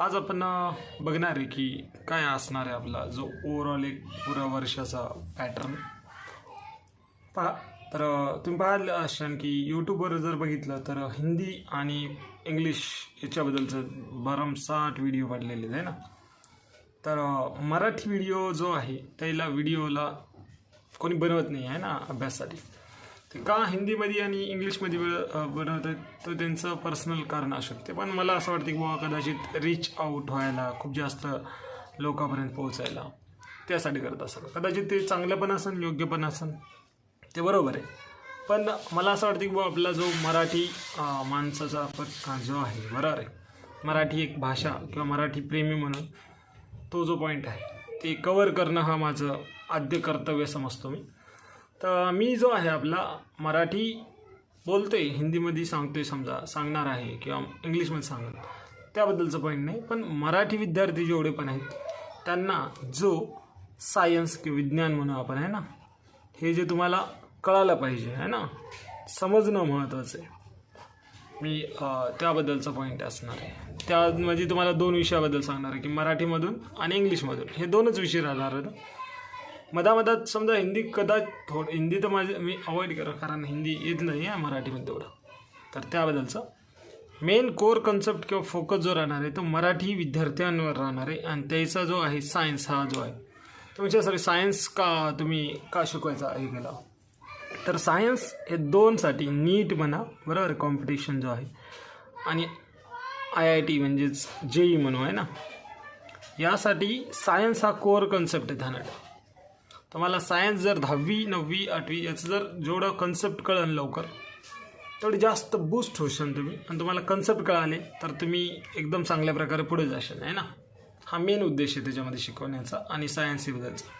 आज आपण बघणार आहे की काय असणार आहे आपला जो ओव्हरऑल एक पुरा वर्षाचा पॅटर्न पहा तर तुम्ही पाहिलं असणार की यूट्यूबवर जर बघितलं तर हिंदी आणि इंग्लिश याच्याबद्दलचं भरमसाठ व्हिडिओ पडलेले आहे ना? तर मराठी व्हिडिओ जो आहे त्याला व्हिडिओला कोणी बनवत नाही आहे ना अभ्यासासाठी. ते का हिंदीमध्ये आणि इंग्लिशमध्ये ब- बनवतात तर त्यांचं पर्सनल कारण असू शकते. पण मला असं वाटतं की बाबा कदाचित रीच आऊट व्हायला खूप जास्त लोकांपर्यंत पोहोचायला त्यासाठी करत असेल. कदाचित ते चांगलं पण असेल योग्य पण असेल ते बरोबर आहे. पण मला असं वाटतं की बाबा आपला जो मराठी माणसाचा आपण जो आहे बरोबर आहे. मराठी एक भाषा किंवा मराठी प्रेमी म्हणून तो जो पॉईंट आहे ते कवर करणं हा माझं आद्य कर्तव्य समजतो मी. तर मी जो आहे आपला मराठी बोलतोय हिंदीमध्ये सांगतोय समजा सांगणार आहे किंवा इंग्लिशमध्ये सांगत त्याबद्दलचं पॉईंट नाही पण मराठी विद्यार्थी जेवढे पण आहेत त्यांना जो सायन्स किंवा विज्ञान म्हणू आपण आहे ना? हे जे तुम्हाला कळायला पाहिजे आहे ना? समजणं महत्त्वाचं आहे. मी त्याबद्दलचा पॉईंट असणार आहे. त्यामध्ये म्हणजे तुम्हाला दोन विषयाबद्दल सांगणार आहे की मराठीमधून आणि इंग्लिशमधून. हे दोनच विषय राहणार आहेत. मधामधात समजा हिंदी कदाच थोडं हिंदी तर माझं मी अवॉइड करा कारण हिंदी येत नाही आहे मराठीमध्ये तेवढं. तर त्याबद्दलचं. मेन कोर कन्सेप्ट किंवा फोकस जो राहणार आहे तो मराठी विद्यार्थ्यांवर राहणार आहे. आणि त्याचा जो आहे सायन्स हा जो आहे. तुमच्यासाठी सायन्स का तुम्ही का शिकवायचा हे केला? तर सायन्स हे दोनसाठी नीट म्हणा बरोबर कॉम्पिटिशन जो आहे. आणि आय आय टी म्हणजेच जे ई म्हणू आहे ना? यासाठी सायन्स हा कोर कन्सेप्ट आहे ध्यानात तुम्हाला तर मला सायन्स जर दहावी नववी आठवी याचं जर जेवढं कन्सेप्ट कळन लवकर तेवढी जास्त बूस्ट होशाल तुम्ही. आणि तुम्हाला कन्सेप्ट कळाले तर तुम्ही एकदम चांगल्या प्रकारे पुढे जाशाल आहे ना? हा मेन उद्देश आहे त्याच्यामध्ये शिकवण्याचा आणि सायन्स बद्दलचा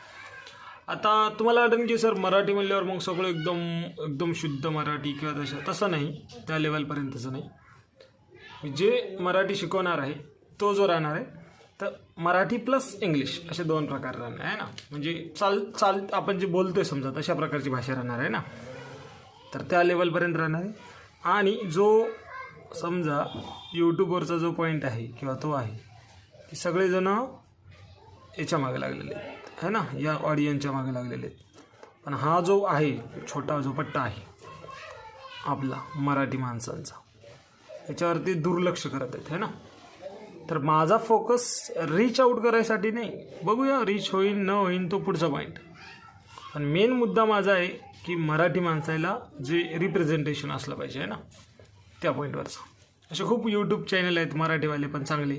आता तुम्हाला वाटेल की सर मराठी म्हणल्यावर मग सगळं एकदम एकदम शुद्ध मराठी किंवा तसं तसं नाही. त्या लेवलपर्यंतचं नाही. जे मराठी शिकवणार आहे तो जो राहणार आहे तर मराठी प्लस इंग्लिश असे दोन प्रकार राहणार आहे ना? म्हणजे चाल चाल आपण जे बोलतोय समजा तशा प्रकारची भाषा राहणार आहे ना? तर त्या लेवलपर्यंत राहणार आहे. आणि जो समजा यूट्यूबवरचा जो पॉईंट आहे किंवा तो आहे की सगळेजणं याच्या मागे लागलेले आहेत है ना? या ऑडियन्सच्या मागे लागलेले आहेत. पण हा जो आहे छोटा जो पट्टा आहे आपला मराठी माणसांचा याच्यावरती दुर्लक्ष करत आहेत है ना? तर माझा फोकस रीच आऊट करायसाठी नाही. बघूया रीच होईल न होईल तो पुढचा पॉईंट पण मेन मुद्दा माझा आहे की मराठी माणसाला जे रिप्रेझेंटेशन असलं पाहिजे आहे ना? त्या पॉईंटवरचं असे खूप यूट्यूब चॅनल आहेत मराठीवाले पण चांगले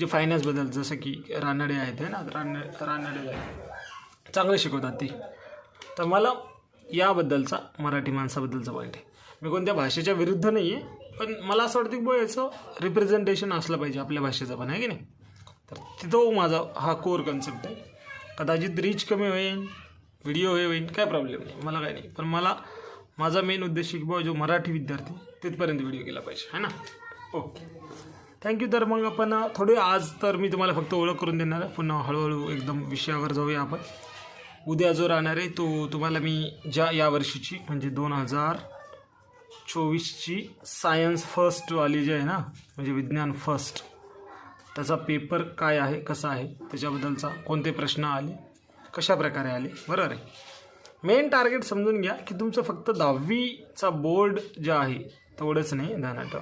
जे फायनान्सबद्दल जसं की रानडे आहेत है ना? रान रानडे आहेत चांगले शिकवतात ते. तर मला याबद्दलचा मराठी माणसाबद्दलचा पॉईंट आहे. मी कोणत्या भाषेच्या विरुद्ध नाही आहे पण मला असं वाटतं की बुवा याचं रिप्रेझेंटेशन असलं पाहिजे आपल्या भाषेचं पण आहे की नाही? तर तिथं माझा हा कोर कन्सेप्ट आहे. कदाचित रीच कमी होईल व्हिडिओ हे होईल काय प्रॉब्लेम नाही मला काय नाही. पण मला माझा मेन उद्देश आहे की बाबा जो मराठी विद्यार्थी तिथपर्यंत व्हिडिओ केला पाहिजे है ना? ओके थँक्यू तर मग आपण थोडे आज तर मी तुम्हाला फक्त ओळख करून देणार आहे. पुन्हा हळूहळू एकदम विषयावर जाऊया आपण. उद्या जो राहणार आहे तो तुम्हाला मी ज्या यावर्षीची म्हणजे दोन हजार चोवीसची सायन्स फर्स्ट आली जी आहे ना म्हणजे विज्ञान फर्स्ट त्याचा पेपर काय आहे कसा आहे त्याच्याबद्दलचा कोणते प्रश्न आले कशा प्रकारे आले बरोबर आहे? मेन टार्गेट समजून घ्या की तुमचं फक्त दहावीचा बोर्ड जे आहे तेवढंच नाही ध्यानात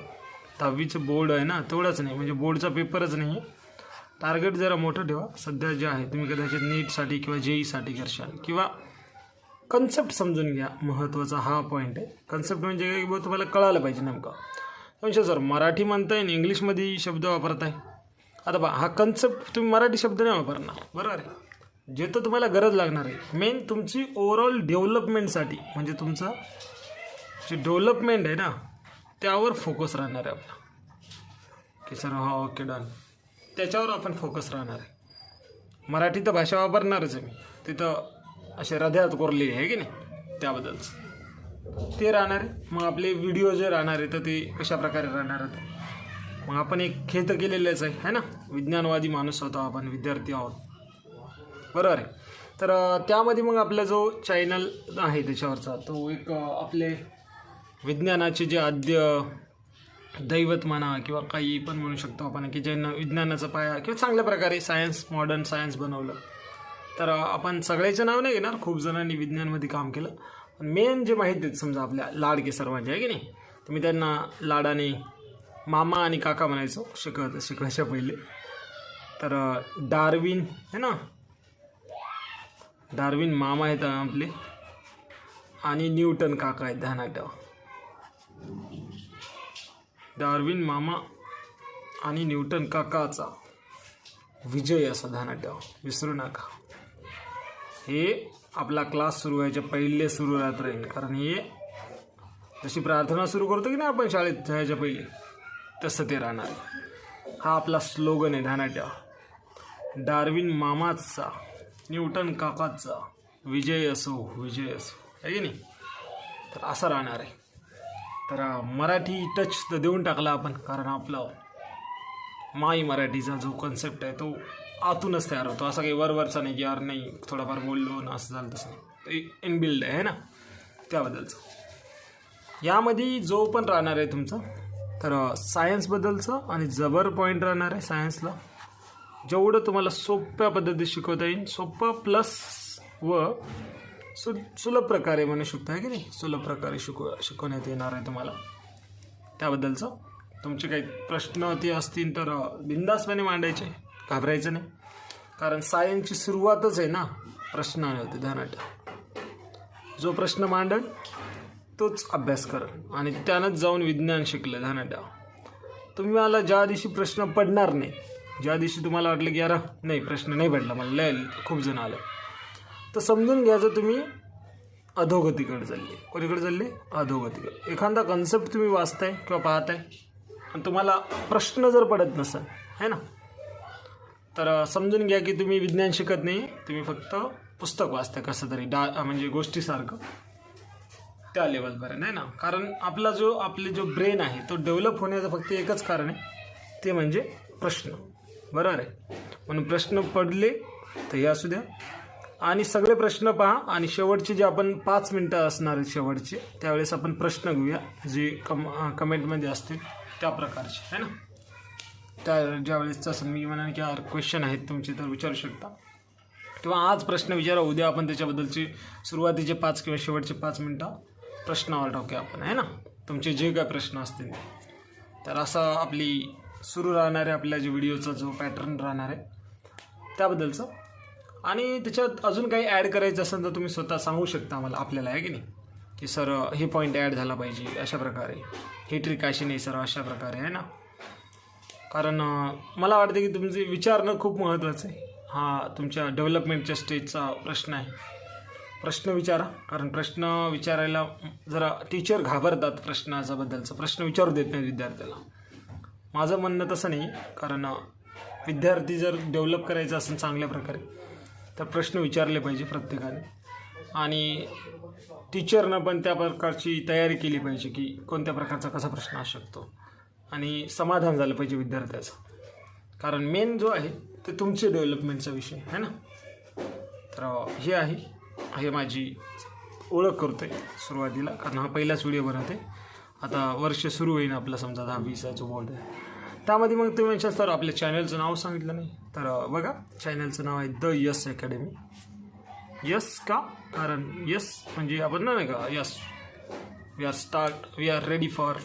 दहावीचं बोर्ड आहे ना तेवढंच नाही म्हणजे बोर्डचा पेपरच नाही. टार्गेट जरा मोठं ठेवा. सध्या जे आहे तुम्ही कदाचित नीटसाठी किंवा जेईसाठी करशाल. किंवा कन्सेप्ट समजून घ्या. महत्त्वाचा हा पॉईंट आहे. कन्सेप्ट म्हणजे काय? की तुम्हाला कळायला पाहिजे नेमकं. म्हणजे सर मराठी म्हणताय आणि इंग्लिशमध्ये शब्द वापरताय. आता बा हा कन्सेप्ट तुम्ही मराठी शब्द नाही वापरणार. बरोबर आहे? जे तर तुम्हाला गरज लागणार आहे. मेन तुमची ओवरऑल डेव्हलपमेंटसाठी म्हणजे तुमचं जे डेव्हलपमेंट आहे ना त्यावर फोकस राहणार आहे आपला. की सर हा ओके डन त्याच्यावर आपण फोकस राहणार आहे. मराठी तर भाषा वापरणारच आहे मी. तिथं असे हृदयात कोरलेली आहे की नाही? त्याबद्दलच. ते राहणार आहे. मग आपले व्हिडिओ जे राहणार आहे तर ते कशा प्रकारे राहणार आहेत मग आपण एक खेळ तर केलेलेच आहे है ना? विज्ञानवादी माणूस होतो आपण विद्यार्थी आहोत. बरोबर आहे. तर त्यामध्ये मग आपला जो चॅनल आहे त्याच्यावरचा तो एक आपले विज्ञानाचे जे आद्य दैवत म्हणा किंवा काही पण म्हणू शकतो आपण की ज्यांना विज्ञानाचा पाया किंवा चांगल्या प्रकारे सायन्स मॉडर्न सायन्स बनवलं. तर आपण सगळ्याचं नाव नाही घेणार खूप जणांनी विज्ञानमध्ये काम केलं. पण मेन जे माहीत आहेत समजा आपल्या लाडके सर्वांचे आहे की नाही? तर मी त्यांना लाडाने मामा आणि काका म्हणायचो शिकत शिकवायच्या पहिले. तर डार्विन है ना? डार्विन मामा आहेत आपले. आणि न्यूटन काका आहेत ध्यानात ठेवा डार्विन मामा आणि न्यूटन काकाचा विजय असा ध्यानात ठेवा विसरू नका. हे आपला क्लास सुरू व्हायच्या पहिले सुरू राहत राहील कारण हे जशी प्रार्थना सुरू करतो की नाही आपण शाळेत जायच्या पहिले तसं ते राहणार. हा आपला स्लोगन आहे ध्यानात ठेवा डार्विन मामाचा न्यूटन काकाचा विजय असो विजय असो. आहे की नाही? तर असं राहणार आहे. तर मराठी टच तर देऊन टाकला आपण कारण आपला माई मराठीचा जो कन्सेप्ट आहे तो आतूनच तयार होतो. असं काही वरवरचा नाही की यार नाही थोडाफार बोललो ना असं झालं तसं नाही. ते इनबिल्ड आहे ना? त्याबद्दलचं. यामध्ये जो पण राहणार आहे तुमचा तर सायन्सबद्दलचं आणि जबर पॉईंट राहणार आहे सायन्सला जेवढं तुम्हाला सोप्या पद्धतीत शिकवता येईल सोपं प्लस व सु सुलभ प्रकारे म्हणू शकता आहे की नाही? सुलभ प्रकारे शिकव शिकवण्यात येणार आहे तुम्हाला. त्याबद्दलचं. तुमचे काही प्रश्न ते असतील तर बिंदासपणे मांडायचे. घाबरायचं नाही. कारण सायन्सची सुरुवातच आहे ना प्रश्नाने होते ध्यानात. जो प्रश्न मांडल तोच अभ्यास कर आणि त्यानंच जाऊन विज्ञान शिकलं ध्यानात. तुम्ही मला ज्या दिवशी प्रश्न पडणार नाही ज्या दिवशी तुम्हाला वाटलं की यार नाही प्रश्न नाही पडला मला लय खूप जण आलं. तर समजून घ्यायचं तुम्ही अधोगतीकडे चालले. कोणीकडे चालले? अधोगतीकडे. एखादा कन्सेप्ट तुम्ही वाचताय किंवा पाहताय आणि तुम्हाला प्रश्न जर पडत नसेल है ना? तर समजून घ्या की तुम्ही विज्ञान शिकत नाही. तुम्ही फक्त पुस्तक वाचता कसं तरी डा म्हणजे गोष्टीसारखं. त्या लेवलपर्यंत आहे ना? कारण आपला जो आपले जो ब्रेन आहे तो डेव्हलप होण्याचं फक्त एकच कारण आहे. ते म्हणजे प्रश्न. बरोबर आहे? म्हणून प्रश्न पडले तर हे असू द्या. आणि सगळे प्रश्न पहा. आणि शेवटचे जे आपण पाच मिनटं असणार आहेत शेवटचे त्यावेळेस आपण प्रश्न घेऊया जे कम कमेंटमध्ये असतील त्या प्रकारचे. है ना? त्या ज्यावेळेसचं तसं मी म्हणाल की क्वेश्चन आहेत तुमचे तर विचारू शकता. किंवा आज प्रश्न विचारा उद्या आपण त्याच्याबद्दलचे सुरुवातीचे पाच किंवा शेवटचे पाच मिनटं प्रश्नावर टाकूया आपण आहे ना? तुमचे जे काय प्रश्न असतील ते. तर असं आपली सुरू राहणारे आपल्या जे व्हिडिओचा जो पॅटर्न राहणार आहे त्याबद्दलचं. आणि त्याच्यात अजून काही ॲड करायचं असेल तर तुम्ही स्वतः सांगू शकता आम्हाला आपल्याला आहे की नाही? की सर हे पॉईंट ॲड झाला पाहिजे अशा प्रकारे. हे ट्रिक अशी नाही सर अशा प्रकारे आहे ना? कारण मला वाटतं की तुमचे विचारणं खूप महत्त्वाचं आहे. हा तुमच्या डेव्हलपमेंटच्या स्टेजचा प्रश्न आहे. प्रश्न विचारा कारण प्रश्न विचारायला जरा टीचर घाबरतात प्रश्नाचा बद्दलचा. प्रश्न विचारू देत नाही विद्यार्थ्याला. माझं म्हणणं तसं नाही कारण विद्यार्थी जर डेव्हलप करायचं असेल चांगल्या प्रकारे तर प्रश्न विचारले पाहिजे प्रत्येकाने. आणि टीचरनं पण त्या प्रकारची तयारी केली पाहिजे की कोणत्या प्रकारचा कसा प्रश्न असू शकतो. आणि समाधान झालं पाहिजे विद्यार्थ्याचं. कारण मेन जो आहे ते तुमचे डेव्हलपमेंटचा विषय आहे ना? तर हे आहे. हे माझी ओळख करतो आहे सुरुवातीला कारण हा पहिलाच व्हिडिओ बनवते आता वर्ष सुरू होईल आपलं समजा दहावीचा जो बोर्ड आहे त्यामध्ये मग तुम्ही म्हणशाल तर आपल्या चॅनलचं नाव सांगितलं नाही. तर बघा चॅनलचं नाव आहे द यस अकॅडमी. यस का? कारण यस म्हणजे आपण ना नाही का yes. We are start we are ready for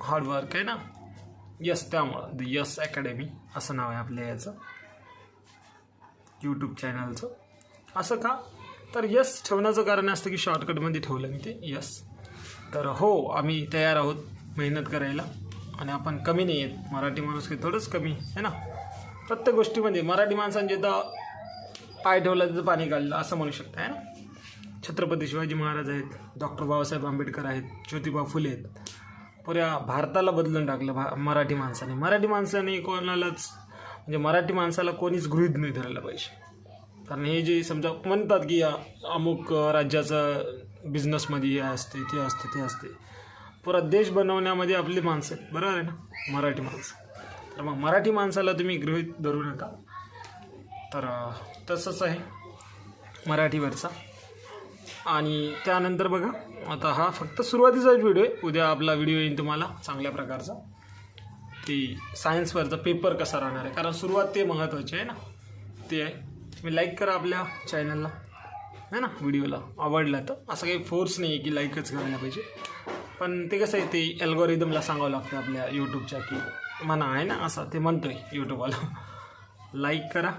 hard work आहे ना? यस त्यामुळं. द यस अकॅडमी असं नाव आहे आपल्या याचं. यूट्यूब चॅनलचं असं का? तर यस ठेवण्याचं कारण असतं की शॉर्टकटमध्ये ठेवलं मी ते. यस तर हो आम्ही तयार आहोत मेहनत करायला. आणि आपण कमी नाही आहेत. मराठी माणूस काही थोडंच कमी आहे ना? प्रत्येक गोष्टीमध्ये मराठी माणसांचे तर पाय ठेवला तिथं पाणी काढलं असं म्हणू शकता आहे ना? छत्रपती शिवाजी महाराज आहेत डॉक्टर बाबासाहेब आंबेडकर आहेत ज्योतिबा फुले आहेत. पुऱ्या भारताला बदलून टाकलं भा मराठी माणसाने. मराठी माणसाने कोणालाच म्हणजे मराठी माणसाला कोणीच गृहित नाही धरायला पाहिजे. कारण हे जे समजा म्हणतात की या अमुक राज्याचं बिझनेसमध्ये हे असते ते असते ते असते. पुरा देश बनवण्यामध्ये आपली माणसं आहेत. बरोबर आहे ना? मराठी माणसं. तर मग मराठी माणसाला तुम्ही गृहीत धरू नका. तर तसंच आहे मराठीवरचा. आणि त्यानंतर बघा आता हा फक्त सुरुवातीचाच व्हिडिओ आहे. उद्या आपला व्हिडिओ येईल तुम्हाला चांगल्या प्रकारचा. ते सायन्सवरचा पेपर कसा राहणार आहे? कारण सुरुवात ते महत्त्वाची आहे ना. ते आहे. तुम्ही लाईक करा आपल्या चॅनलला है ना? व्हिडिओला आवडला तर. असं काही फोर्स नाही आहे की लाईकच करायला पाहिजे. पण ते कसं आहे ते अल्गोरिदमला सांगावं लागतं आपल्या यूट्यूबच्या की म्हणा आहे ना? असं. ते म्हणतो आहे यूट्यूबवाला लाईक करा.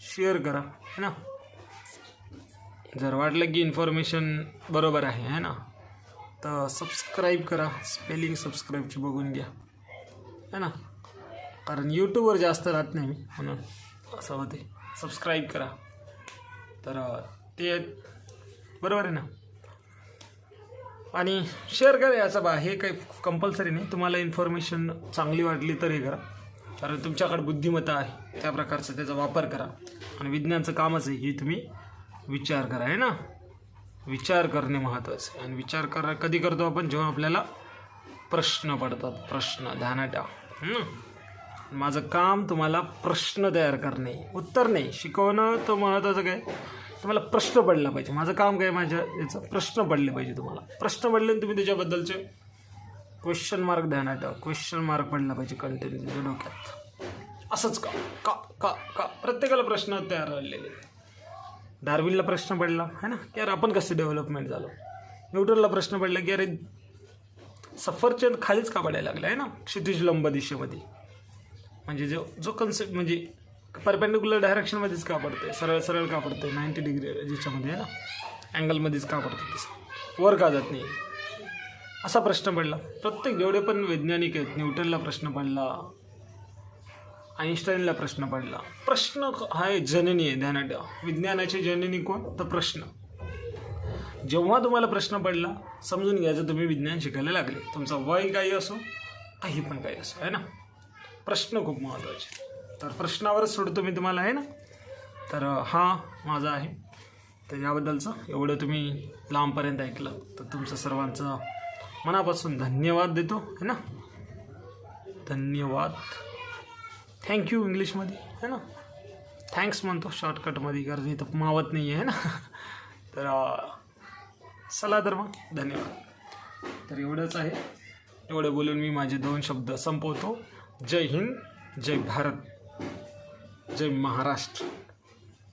शेअर करा. है ना? जर वाटलं की इन्फॉर्मेशन बरोबर आहे है ना? तर सबस्क्राईब करा. स्पेलिंग सबस्क्राईबची बघून घ्या. है ना? कारण यूट्यूबवर जास्त राहत नाही मी म्हणून असं होते. सबस्क्राईब करा. तर ते बरोबर आहे ना? आणि शेअर करा याचा बा. हे काही कंपल्सरी नाही. तुम्हाला इन्फॉर्मेशन चांगली वाटली तर हे करा. कारण तुमच्याकडे बुद्धिमत्ता आहे. त्या प्रकारचा त्याचा वापर करा. आणि विज्ञानचं कामच आहे की तुम्ही विचार करा आहे ना? विचार करणे महत्त्वाचं आहे. आणि विचार करा कधी करतो आपण? जेव्हा आपल्याला प्रश्न पडतात. प्रश्न ध्यानाटा माझं काम तुम्हाला प्रश्न तयार करणे उत्तर नाही. शिकवणं तर महत्त्वाचं काय? तुम्हाला प्रश्न पडला पाहिजे. माझं काम काय? माझ्या याचं प्रश्न पडले पाहिजे तुम्हाला. प्रश्न पडले आणि तुम्ही त्याच्याबद्दलचे? क्वेश्चन मार्क ध्यानात ठेवा क्वेश्चन मार्क पडला पाहिजे कंटेंट डोक्यात. असंच का? का? का? का? प्रत्येकाला प्रश्न तयार राहिलेले डार्विनला प्रश्न पडला है ना? की यार आपण कसं डेव्हलपमेंट झालो? न्यूटनला प्रश्न पडला की अरे सफरचंद खालीच का पडायला लागला आहे ना? क्षितिज लंब दिशेमध्ये. म्हणजे जो जो कन्सेप्ट म्हणजे परपेंडिक्युलर डायरेक्शनमध्येच का पडते सरळ सरळ का पडते नाईन्टी डिग्री ज्याच्यामध्ये आहे ना? अँगलमध्येच का पडतं तसं. वर का जात नाही? असा प्रश्न पडला. प्रत्येक जेवढे पण वैज्ञानिक आहेत न्यूटनला प्रश्न पडला आईन्स्टाईनला प्रश्न पडला. प्रश्न हा आहे जननी आहे ध्यानात ठेवा. विज्ञानाची जननी कोण? तर प्रश्न. जेव्हा तुम्हाला प्रश्न पडला समजून घ्यायचं तुम्ही विज्ञान शिकायला लागले. तुमचा वय काही असो काही पण काही असो आहे ना? प्रश्न खूप महत्त्वाचे तर प्रश्नावरच सोडतो मी तुम्हाला आहे ना? तर हा माझा आहे. तर याबद्दलचं एवढं तुम्ही लांबपर्यंत ऐकलं तर तुमचं सर्वांचं मनापासून धन्यवाद देतो है ना? धन्यवाद. थँक्यू इंग्लिशमध्ये है ना? थँक्स म्हणतो शॉर्टकटमध्ये कारण इथं मावत नाही आहे ना? तर चला तर मग धन्यवाद. तर एवढंच आहे. एवढं बोलून मी माझे दोन शब्द संपवतो. जय हिंद जय भारत जय महाराष्ट्र.